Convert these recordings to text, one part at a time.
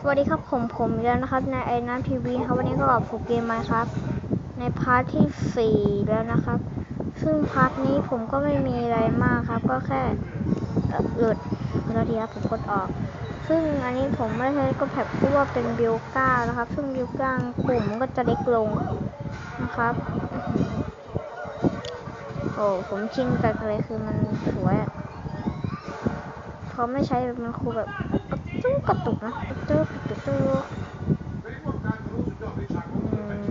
สวัสดีครับผมผมอีกแล้วนะครับในไอ้น้ำทีวีครับวันนี้ก็กับผมเกมมาครับ ในพาร์ทที่4แล้วนะครับ ซึ่งพาร์ทนี้ผมก็ไม่มีอะไรมากครับ ก็แค่เอ่อหลุดแล้วทีครับผมกดออก ซึ่งอันนี้ผมไม่ใช้ก็แพ็คเพราะว่าเป็นบิลก้านะครับ ซึ่งบิลก้าปุ่มมันก็จะเล็กลงนะครับโอ้ผมชิงกับอะไรคือมันสวยอะพอไม่ใช้มันคูแบบ ตุกกระตุกนะกระตุกกระตุกกระตุกอืม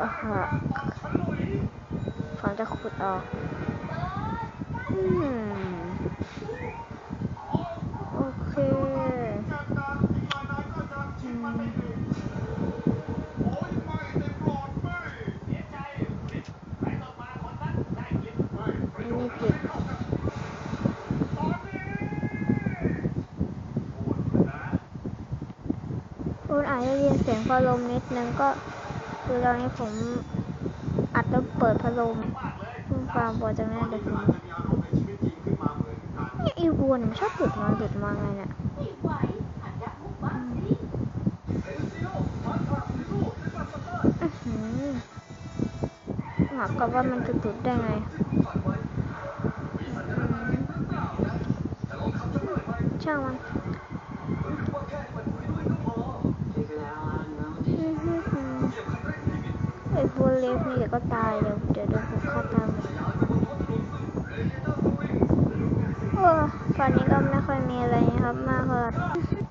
อ่าฮะผมจะขุดออก อืมโอเคอืมอันนี้ผิด คุณ อาจจะยินเสียงพัดลมนิดนึงก็คือตอนนี้ผมอัดแล้วเปิดพัดลมเพิ่งฟังพอจะไม่ได้ผมเนี่ยอีวัวเนี่ยมันชอบหลุดมาหลุดมาไงเนี่ยอื้อหือหมักกับว่ามันจะหลุดได้ไงช่างมัน อือหือหือไอ้บัว เล็กนี่เดี๋ยวก็ตายเดี๋ยวเดี๋ยวโดนผูกคาตามโอ้ตอนนี้ก็ไม่ค่อยมีอะไรนะครับมากเท่าไหร่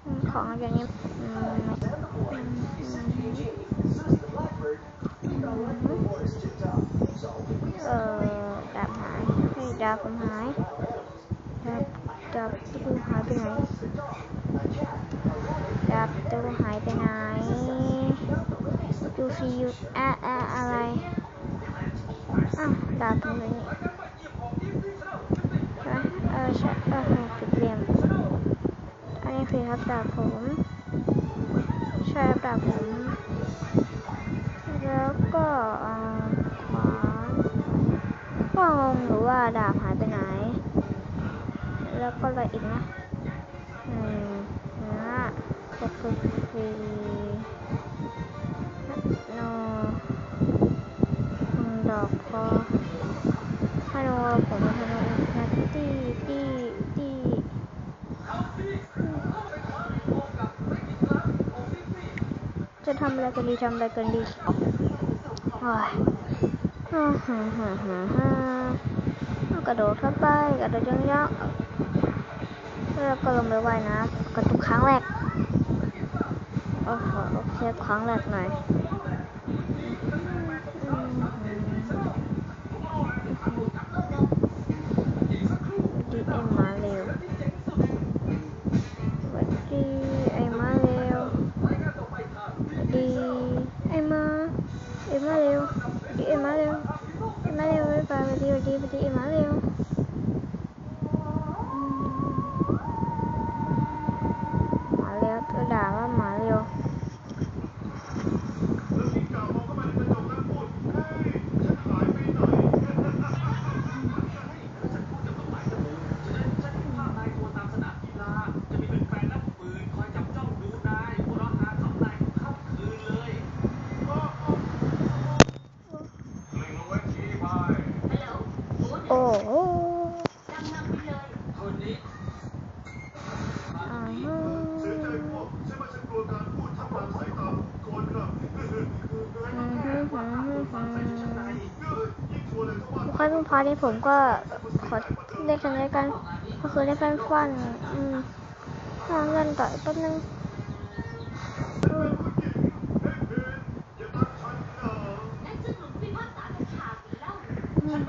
อืมของอย่างนี้อืมอืมอืมเออดาบหายเฮ้ดาบผมหายดาบดาบตู้หายไปไหนดาบตู้หายไปไหน ดูซียูอะอะอะไรอ้าวดาบตรงนี้ใช่เออใช่เออผิดเหลี่ยมอันนี้คือครับดาบผม ใช่ครับดาบผม แล้วก็อ่อขวานก็งงหรือว่าดาบหายไปไหน แล้วก็อะไรอีกนะ จะทำอะไรกันดีทำอะไรกันดีโอ้ยฮ่าฮ่าฮ่าฮ่าฮ่ากระโดดเข้าไปกระโดดยังยักษ์แล้วก็ลงไปว่ายน้ำกระตุกครั้งแรกโอ้โหโอเคครั้งแรกหน่อย ดีไอมาเร็วสวัสดีไอมาเร็วดีไอมาไอมาเร็วดีไอมาเร็วไอมาเร็วไปไปดีดีดีไอมาเร็วมาเร็วก็ด่าว่ามาเร็ว โอ้โหอ่าฮะอืมฮึอืมฮึอืมทุกครั้งทุก พาร์ทนี้ผมก็ขอเล่นกันเรียกัน ก็คือเรียกกันฟันอืมฟังกันต่ออีกแป๊บนึงอืมอืม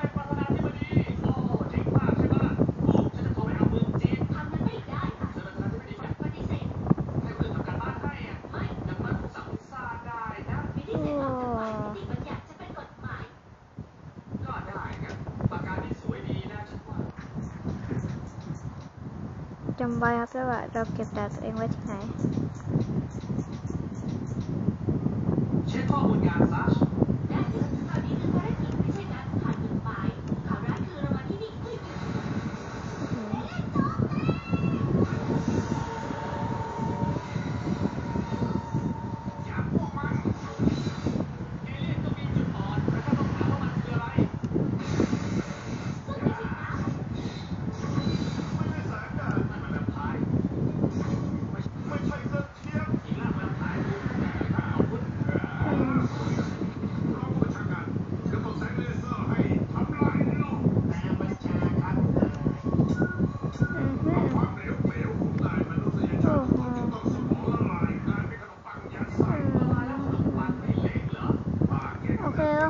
จำไว้ครับว่าเราเ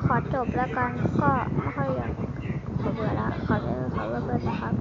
ขอจบแล้วกันก็ไม่ค่อยอยากขอเบื่อละขอเลิกขอเลิกเลยนะครับ